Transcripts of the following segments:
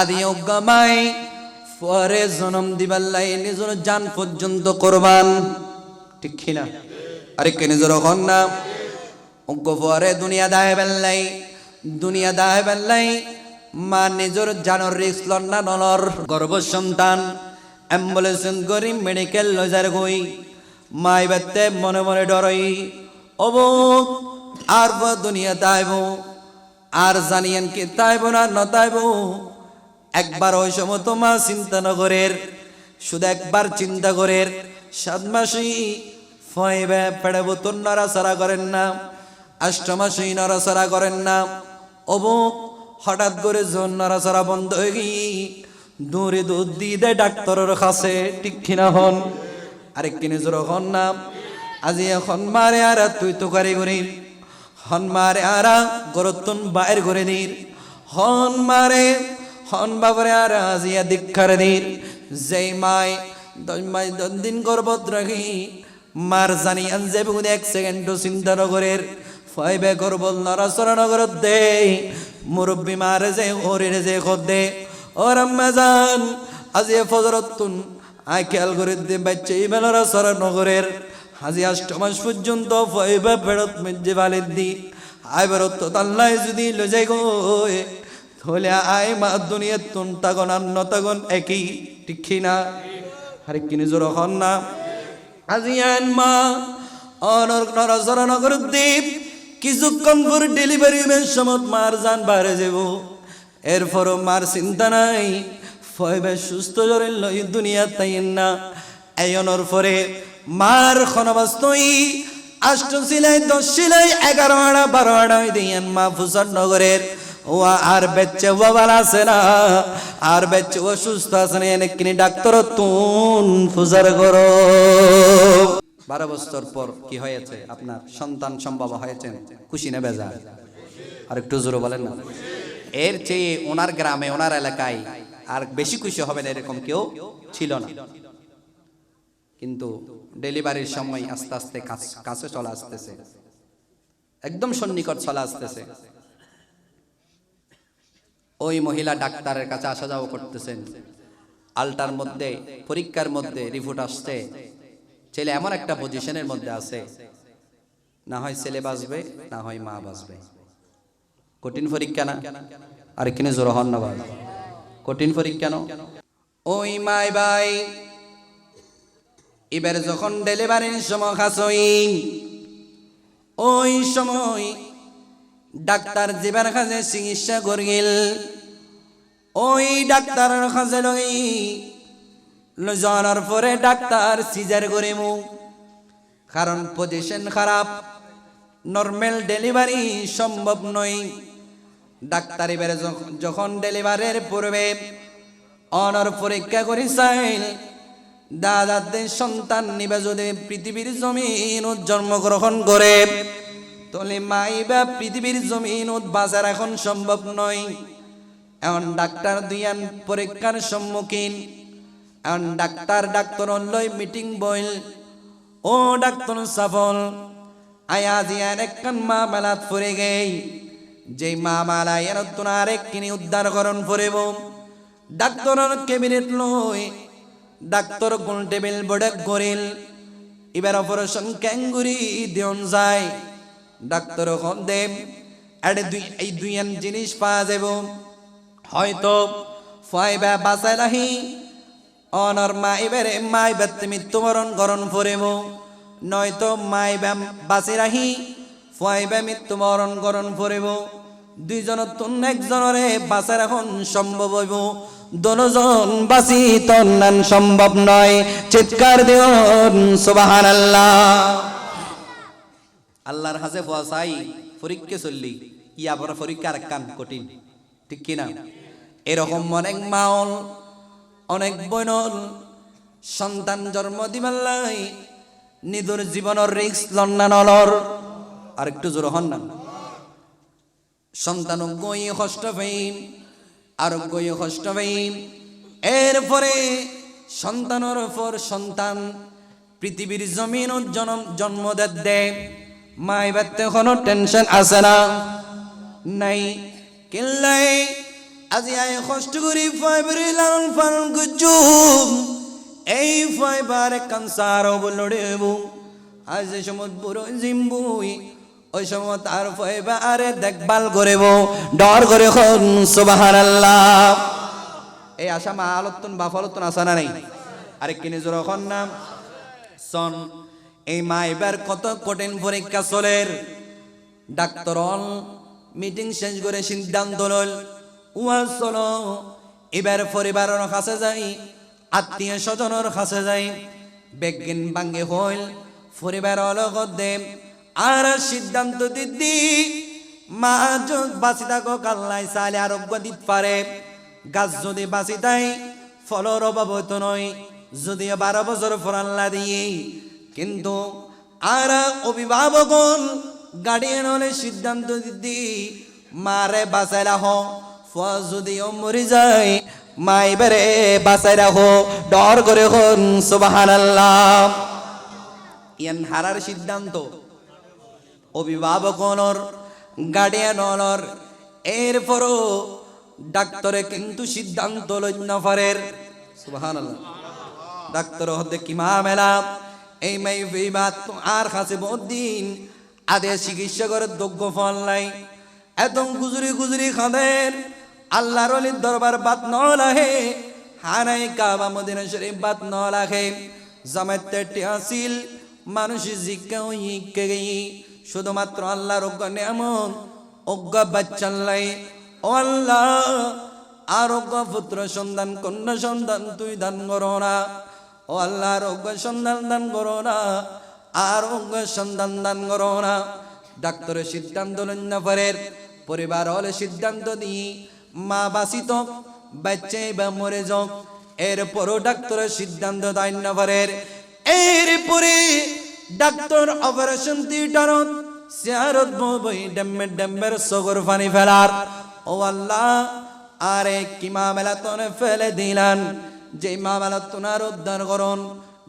আদি অজ্ঞামাই পরে জন্ম দিবাল্লাই নিজের জান পর্যন্ত করবান। ঠিক কিনা আরে কে নিজের হন না? অজ্ঞ পরে দুনিয়া দায় বেল্লাই, দুনিয়া দায় বেল্লাই, মা নিজের জানর রিক্স লন্না নলর। গর্ভ সন্তান, অ্যাম্বুলেন্স করি মেডিকেল লজার গই, মাই বাতে মনে মনে ডরই, অব, আর দুনিয়া তাইব আর জানিয়েন কি তাইব না নতাইব একবার ওই সময় তোমা চিন্তা নগরের, শুধু একবার চিন্তা করের, সাত মাসই ফয়বে পেড়ে বোতন নড়াচড়া করেন না, আষ্ট মাসই নড়াচড়া করেন না। অবুক হঠাৎ করে জোন নড়াচড়া বন্ধ হয়ে গিয়ে দূরে দুধ দিয়ে দেয় ডাক্তারের কাছে, ঠিক কিনা হন? আরেক কিনে জোর হন না? আজি এখন মারে আর, তুই তো কারি করি। হন মারে আরা গরতুন বাইর করে দির হন মারে হন বাবরে আর আজিয়া দীক্ষার দির যেই মাই মাই দিন গর্ভত রাখি মার জানি আনজে বুকুন এক সেকেন্ড চিন্তা নগরের। ফাইবে গর্বল নরাসরা নগরত দে মুরব্বী মারে যে হরিরে যে খদ দে ওর আম্মা জান, আজি ফজরতুন, আই খেয়াল করে দে বাচ্চা এই বেলারা সরা নগরের। হাজি আষ্ট মাস পর্যন্ত ফাইবে ফেরত মেজে বালের দি আই তো তাল্লাই যদি লো যাই গো তাহলে আই মা দুনিয়ার তুন তাগন, আর নতাগন একই, ঠিক না? আরে কিনে জোর হন না? আজিয়ান মা অনর নরসরা নগর দ্বীপ কিছুক্ষণ পর ডেলিভারি মের সমত মার যান বাড়ে যাব। এরপরও মার চিন্তা নাই ফয়বে সুস্থ জরে লই দুনিয়া তাই না। এই অনর পরে মার খনবাস্তই আষ্ট সিলাই, দশ সিলাই, এগারো আড়া বারো আড়া দিয়ান মা ফুসার নগরের। ও আর বেচ্ছে বাবার আছে না। আর বেচ্ছে অসুস্থ আছে না, এনে কিনি ডাক্তার তুন ফুজার করো বারো বছর পর কি হয়েছে? আপনার সন্তান সম্ভব হয়েছে? খুশি নেবে যা আর একটু জোরে বলেন না। এর চেয়ে ওনার গ্রামে, ওনার এলাকায় আর বেশি খুশি হবে না এরকম কেউ ছিল না। কিন্তু ডেলিভারির সময় আস্তে আস্তে কাছে চলে আসতেছে। একদম সন্নিকট চলে আসতেছে। ওই মহিলা ডাক্তারের কাছে আসা যাওয়া করতেছেন। আলটার মধ্যে, পরীক্ষার মধ্যে রিপোর্ট আসছে, ছেলে এমন একটা পজিশনের মধ্যে আছে, না হয় ছেলে বাঁচবে, না হয় মা বাঁচবে। কঠিন পরীক্ষা না, আর কিনে জোর হন না কঠিন পরীক্ষা না। ওই মাই ভাই, এবার যখন ডেলিভারির সময় খাসই ওই সময় ডাক্তার জীবের কাছে চিকিৎসা করিল। ওই ডাক্তারের কাছে লই জানার পরে ডাক্তার সিজার করে মু কারণ পজিশন খারাপ নর্মাল ডেলিভারি সম্ভব নয়। ডাক্তার এবারে যখ- যখন ডেলিভারির পূর্বে অনর পরীক্ষা করি চাইল দাদাদের সন্তান নিবে যদি পৃথিবীর জমিন জন্মগ্রহণ করে। তাহলে মাই বা পৃথিবীর জমিন বাজার এখন সম্ভব নয়। এখন ডাক্তার দুইয়ান পরীক্ষার সম্মুখীন। এখন ডাক্তার ডাক্তার লই মিটিং বইল। ও ডাক্তার সফল, আয়া জিয়ান একখান মা মেলাত ফুরে গেই। যেই মা মালা এর তোনার কিনি উদ্ধার করণ ফুরেব। ডাক্তারের ক্যাবিনেট লই, ডাক্তার গোল টেবিল বড়ে গরিল। এবার অপারেশন ক্যাঙ্গুরি দেন যায়। ডাক্তার এখন দেব দুই এই দুইয়ান জিনিস পাওয়া যাব হয়তো ফাইবা বাসায় নাহি অনর মা এবারে মাই বাত্তে মৃত্যুবরণ গরণ ফরেব। নয়তো মাই ব্যাম বাসি রাহি, ফাইবা মৃত্যুবরণ গরণ ফরেব। দুইজন তুন একজনরে বাসার এখন সম্ভব হইব। দনজন বাসি তন্নান সম্ভব নয়। চিৎকার দিন সুবাহান আল্লাহ আল্লাহর হাসে ফসাই পরীক্ষা চললি, ইয়া বড় পরীক্ষার কান কঠিন। ঠিক কিনা এরকম অনেক মাওল অনেক বইনল সন্তান জন্ম দিবাল্লাই নিদুর জীবনের রিক্স লন্না নলর। আর একটু জোর হন না। সন্তান গই কষ্ট পাইম আর গই কষ্ট পাইম। এরপরে সন্তানের পর সন্তান পৃথিবীর জমিন জন্ম জন্ম দে। মাই বাচ্চা কোনো টেনশন আছে না। নাই, কিল্লাই, আজি আই কষ্ট করি ফাইবারে লালন পালন করছু এই ফাইবার কানসার বলড়েব আজ যে সময় বুড়ো জিম্বুই, ওই সময় তার ফাইবারে দেখভাল করিব। ডর করে খন সুবাহান আল্লাহ এই আশা মা আলোত্তন, বাফালোত্তন আসা না নাই? আরে কিনে জোর নাম সন এই মা এবার কত কঠিন পরীক্ষা চলের। ডাক্তার মিটিং শেষ করে সিদ্ধান্ত লল উহা চলো, এবার পরিবারের কাছে যাই, আত্মীয় স্বজনের কাছে যাই। বেগিন ভাঙ্গে হইল, পরিবার লগত দে। আর সিদ্ধান্ত দিদি, মা যত বাঁচি থাকো কাল্লাই চালে আরোগ্য দিত পারে। গাছ যদি বাঁচি তাই, ফলর অভাব নয়। যদিও বারো বছর ফরাল্লা দিয়ে কিন্তু আর অভিভাবকন গার্ডিয়ান হলে সিদ্ধান্ত দিদি, মারে বাঁচাই রাখো যদিও মরে যায় মা এবারে বাঁচাই রাখো ডর করে হন সুবাহান আল্লাহ ইয়ান হারার সিদ্ধান্ত। অভিভাবকনর গার্ডিয়ানর এরপরও ডাক্তারে কিন্তু সিদ্ধান্ত লইন ফারের সুবাহান আল্লাহ ডাক্তার হতে কিমা মেলা? এই মাই বিবাদ আর কাছে বহুত দিন। আদে চিকিৎসা করে যোগ্য ফল নাই। এত গুজরি গুজরি খাদের আল্লাহর অলির দরবার ন লাহে। হানাই কাবা মদিনা শরীফ বাত ন লাখে জামাতে টিয়াসিল, মানুষ জিজ্ঞা ইকে গই। শুধুমাত্র আল্লাহর অজ্ঞ নিয়ামত, অজ্ঞ বাচ্চাল্লাই ও আল্লাহ আরোগ্য পুত্র সন্তান, কন্যা সন্তান তুই দান করো না। ও আল্লাহ আরোগ্য সন্তান দান করো না আরোগ্য সন্তান দান করো না। ডাক্তারের সিদ্ধান্ত লন্যফরের পরিবার হলে সিদ্ধান্ত দিই মা বাসিত, বাচ্চে বা মরে যাক এরপরও ডাক্তারের সিদ্ধান্ত দান্যফরের এরপরে ডাক্তার অপারেশন থিয়েটারত চেয়ারত বই ডেম্বের ডেম্বের সগর পানি ফেলার। ও আল্লাহ, আরে কি মামেলাতনে ফেলে দিলান। যে মামেলাতনার উদ্ধার করুন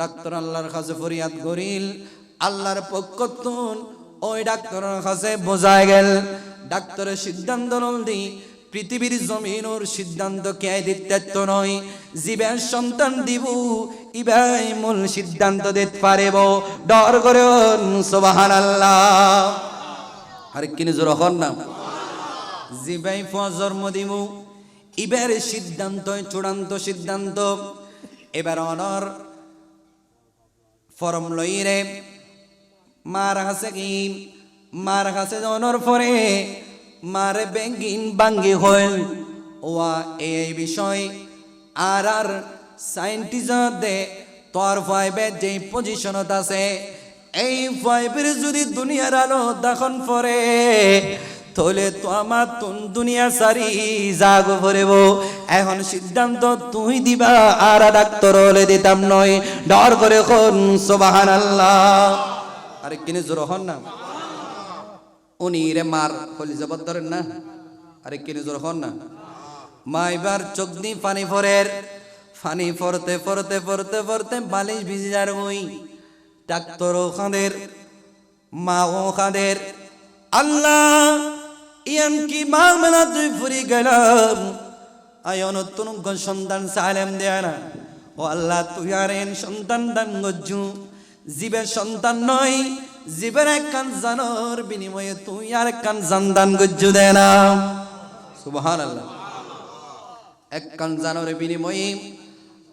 ডাক্তার আল্লাহর কাছে ফরিয়াদ করিল, আল্লাহর পক্ষতুন ওই ডাক্তারের কাছে বোঝায় গেল, ডাক্তারের সিদ্ধান্ত নলদি, পৃথিবীর জমিনোর সিদ্ধান্ত কে দিত্যাত্ব নয়, জীবের সন্তান দিব, ইবাই মূল সিদ্ধান্ত দিতে পারেব, ডর করে সোবাহান আল্লাহ আর কিনে জোর না। জিবাই ফুয়া জন্ম দিব এবার সিদ্ধান্ত, চূড়ান্ত সিদ্ধান্ত। এবার অনর ফরম লই রে। মার কাছে কি? মার কাছে অনর পরে মারে বেঙ্গিন বাঙ্গি হইল। ওয়া এই বিষয়। আর আর সাইন্টিস্ট দে তোর ফাইভে যে পজিশনত আছে, এই ফাইভের যদি দুনিয়ার আলো দখন পরে তাহলে তো আমার দুনিয়া সারি জাগ ভরেব। এখন সিদ্ধান্ত তুই দিবা, আর ডাক্তার হলে দিতাম নয়। ডর করে কোন সোবাহান আল্লাহ আরে কিনে জোর হন না। উনি রে মার হলি জবর ধরেন না। আরে কিনে জোর হন না। মা, এবার চোখ দি পানি ফরের। পানি ফরতে ফরতে ফরতে ফরতে বালিশ ভিজে যার ওই ডাক্তারও খাঁদের মা ও খাঁদের আল্লাহ! ইয়ান কি মামলা তুই ফুরি গেলাম। আয়ন তুনুগ সন্তান সালেম দেয় না ও আল্লাহ, তুই আর এন সন্তান দান গজ্জু। জীবের সন্তান নয়, জীবের এক কান জানোর বিনিময়ে তুই আর কান সন্তান গজ্জু দে না সুবহান আল্লাহ এক কান জানোর বিনিময়ে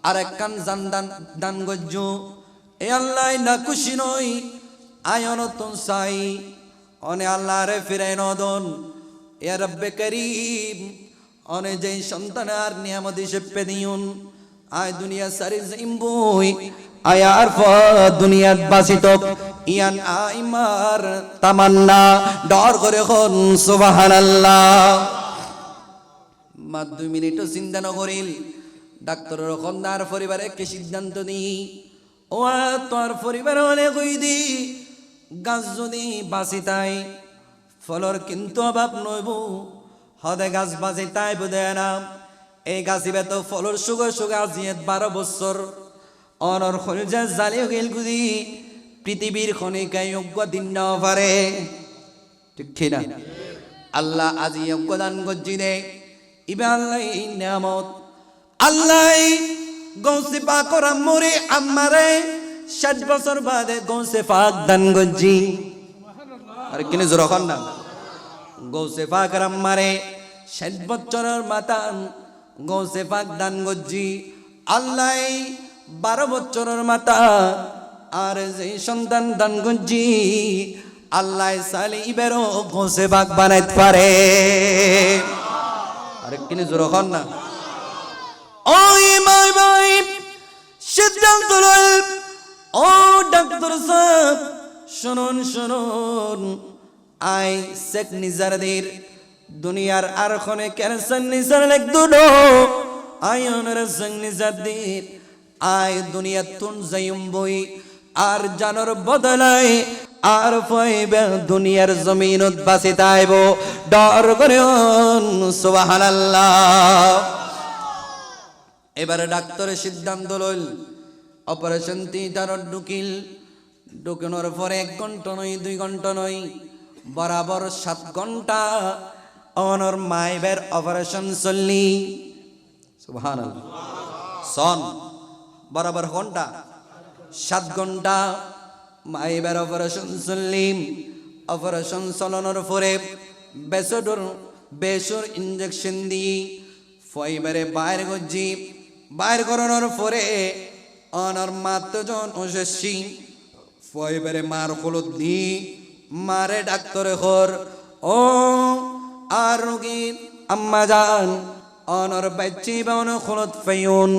আর এক কান জান দান দান গজ্জু। এ আল্লাহ, না খুশি নই আয়ন তুন সাই। অনে আল্লাহ রে ফিরে নদন। এ রব্বে করিম, অনে যে সন্তান আর নিয়ামত হিসেবে দিউন, আয় দুনিয়া সারি জিম্বুই, আয় আর ফ দুনিয়াত বাসিত, ইয়ান আইমার তামান্না, ডর করে হন, সুবহানাল্লাহ। মা দুই মিনিটও চিন্তা নকরিল ডাক্তারের কন্যার পরিবারে কে সিদ্ধান্ত নি ও তোর পরিবার হলে কই দি গাছ যদি বাঁচি তাই ফলর কিন্তু অভাব নইব। হদে গাছ বাঁচি তাই বোধে না এই গাছিবে তো ফলর সুগর সুগা জিয়েত বারো বছর অনর খনিজা জালি গেল গুদি। পৃথিবীর খনিকায় যোগ্য দিন পারে। ঠিক আল্লাহ আজি যোগ্যদান গজ্জি দে ইবে আল্লাহ নিয়ামত। আল্লাহ গৌসে পাকর আম্মরে, আম্মারে। ষাট বছর বাদে গৌসে পাক দান গজ্জি আর কিনে জোর হন না। গৌসে পাক আম্মারে ষাট বছরের মাতা গৌসে পাক দান গজ্জি, আল্লাহ বারো বছরের মাতা আর যে সন্তান দান গজ্জি, আল্লাহ সালে ইবেরও গৌসে পাক বানাইতে পারে। আর কিনে জোর হন না। ওই মাই ভাই সিদ্ধান্ত ও ডাক্তার সাহেব শুনুন শুনুন। আই শেখ নিজারদের দুনিয়ার আর খনে ক্যান্সার নিজার লেখ দুটো। আই অনার শেখ নিজারদের, আই দুনিয়া তুন যাইম বই। আর জানোর বদলাই আর পাইবে দুনিয়ার জমিনত বাসি তাইব। ডর করে সুবহানাল্লাহ। এবারে ডাক্তারের সিদ্ধান্ত লইল, অপারেশন থিয়েটার ঢুকিল। ঢুকানোর পরে এক ঘণ্টা নয়, দুই ঘণ্টা নয়, বরাবর সাত ঘণ্টা অনর মাইবের অপারেশন চললি। সুবহান সন বরাবর ঘণ্টা, সাত ঘণ্টা মাইবের অপারেশন চললি। অপারেশন চলানোর পরে বেসডর, বেসর ইঞ্জেকশন দিয়ে ফইবারে বাইর গজ্জি বাইর করানোর পরে অনার মাত্রজন ওসেসি ফইবারে মার হলুদ দি মারে ডাক্তরে হর, ও আর রোগীর আম্মা যান অনর বাচ্চি বাউন হলুদ ফাইউন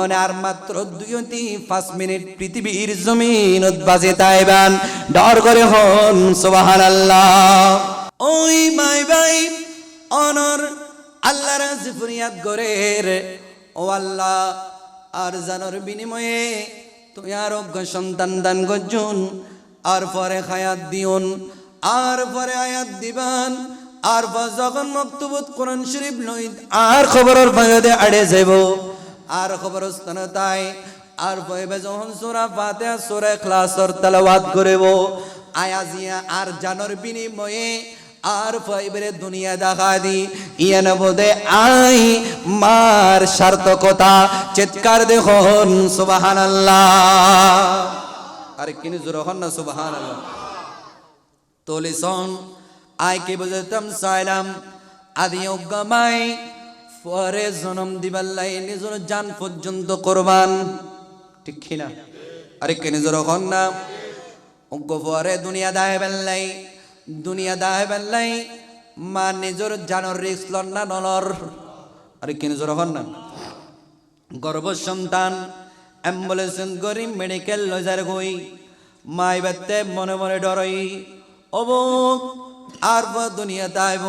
অনার মাত্র দুইতি পাঁচ মিনিট পৃথিবীর জমিন বাজে তাইবান, ডর করে হন সুবাহান আল্লাহ ওই মাই ভাই অনর আল্লাহ রাজি ফরিয়াদ গরের ও আল্লাহ, আর জানোর বিনিময়ে তুই আরোগ্য সন্তান দান আর পরে খায়াত দিউন, আর পরে আয়াত দিবান, আর যখন মক্তবুত কোরআন শরীফ লই আর খবরের ভাইদে আড়ে যাব আর খবর স্থান তাই, আর পয়বে যখন সোরা ফাতে সোরা ক্লাসর তালাওয়াত করিব আয়াজিয়া আর জানোর বিনিময়ে আর ফাইবারে দুনিয়া দেখা দি। ইয়ান বোধে আই, মার সার্থকতা, চিৎকার দেখুন সুবাহান আরে কিনি জোর হন না সুবাহান তলিসন আই কে বুঝতাম সাইলাম আদি অজ্ঞামাই, পরে জনম দিবাল্লাই নিজের জান পর্যন্ত করবান। ঠিক কিনা আরে কে নিজের হন না, অজ্ঞ পরে দুনিয়া দায় বেল্লাই দুনিয়া বেল্লাই, মা নিজের জানর রিক্স লন না নলর। আরে কে নিজের হন না? গর্ভ সন্তান, অ্যাম্বুলেন্স গরি মেডিকেল লজার গই মাই বাতে মনে মনে ডরই অব আর দুনিয়া তাইব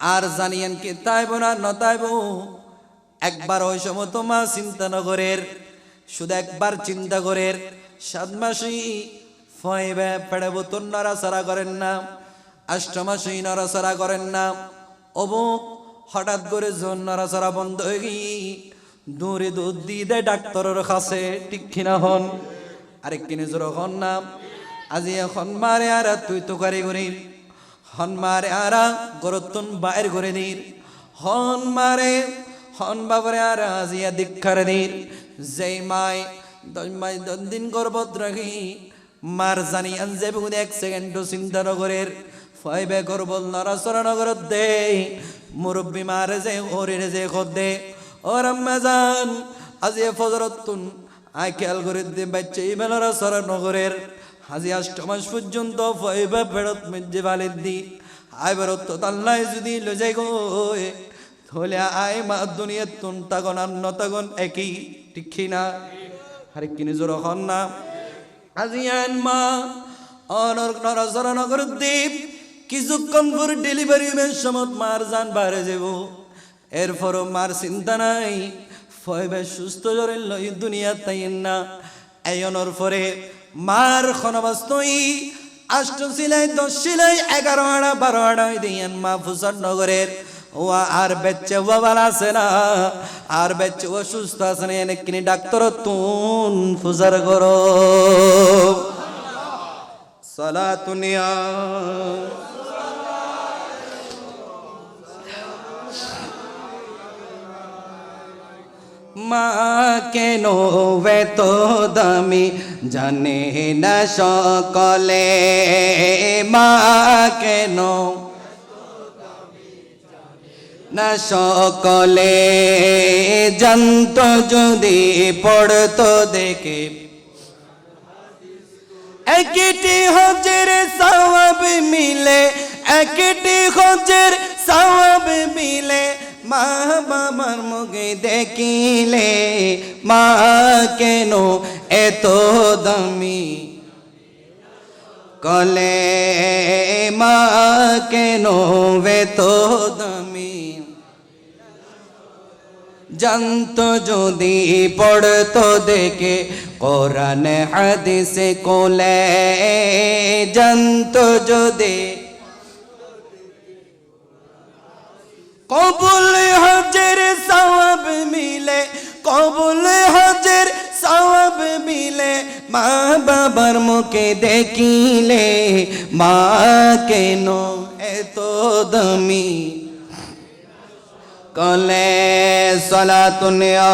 আর জানিয়েন কি তাইব না নতাইব একবার ওই সময় তোমা চিন্তা নগরের, শুধু একবার চিন্তা করের, সাত মাসই ফয়েবে পেড়ে বোতন নড়াচড়া করেন না মাসই নড়াচড়া করেন না। অবুক হঠাৎ করে জোন নড়াচড়া বন্ধ হয়ে গিয়ে দূরে দুধ দিয়ে দেয় ডাক্তারের কাছে, ঠিক কিনা হন? আরেক কিনে জোর হন না। আজি এখন মারে আর, তুই তো কারি করি হন মারে আরা গরতুন বাইর করে দির হন মারে, হন বাবরে আর আজিয়া দীক্ষার দির যেই মাই দশ মাই দশ দিন গর্ভত রাখি মার জানি আনজে বুকুন এক সেকেন্ড চিন্তা নগরের। ফাইবে গর্বল নরাসরা নগরত দে। মুরব্বী মারে যে হরিরে যে খদ দে। ওর আম্মা যান আজি ফজরতুন। আই খেয়াল করে দে বাচ্চা এই বেলারা সরা নগরের। হাজি আষ্ট মাস পর্যন্ত ফাইবে ফেরত মেজে বালের দি। আই বেরত তাল্লাই যদি লো যাই গো। তাহলে আই মা দুনিয়ার তুন তাগন, আর নতাগন একই। ঠিক না? আরে কিনে জোর হন না? আজিয়ান মা অনর নরসরা নগর দ্বীপ কিছুক্ষণ পর ডেলিভারি মেন সমত মার যান বাইরে যাব। এরপরও মার চিন্তা নাই ফয়বে সুস্থ জরে লই দুনিয়া তাই না। এয়নর পরে মার খনবাস্তই আষ্ট সিলাই, দশ সিলাই, এগারো আড়া বারো আড়া দিয়ান মা ফুসার নগরের ও আর বেচ্চে বাবার আছে না, আর বেচ্চে অসুস্থ আছে না, এনে কিনি ডাক্তার তুন ফুজার করো সালাতুনিয়া মা কেন এত দামি জানে না সকলে? মা কেন না সকলে জানত যদি পড়তো দেখে। একটি হজের সওয়াব মিলে, একটি হজের সওয়াব মিলে, মা বাবার মুখে দেখিলে, মা কেন এত দামি? কলে মা কেন এত দামি? জানত যদি পড়তো দেখে, কোরআন হাদিসে কোলে জানত যদি। কবুল হজের সওয়াব মিলে, কবুল হজের সওয়াব মিলে, মা বাবার মুখে দেখিলে, মা কেন এত দামি? কলে সলাতুনিয়া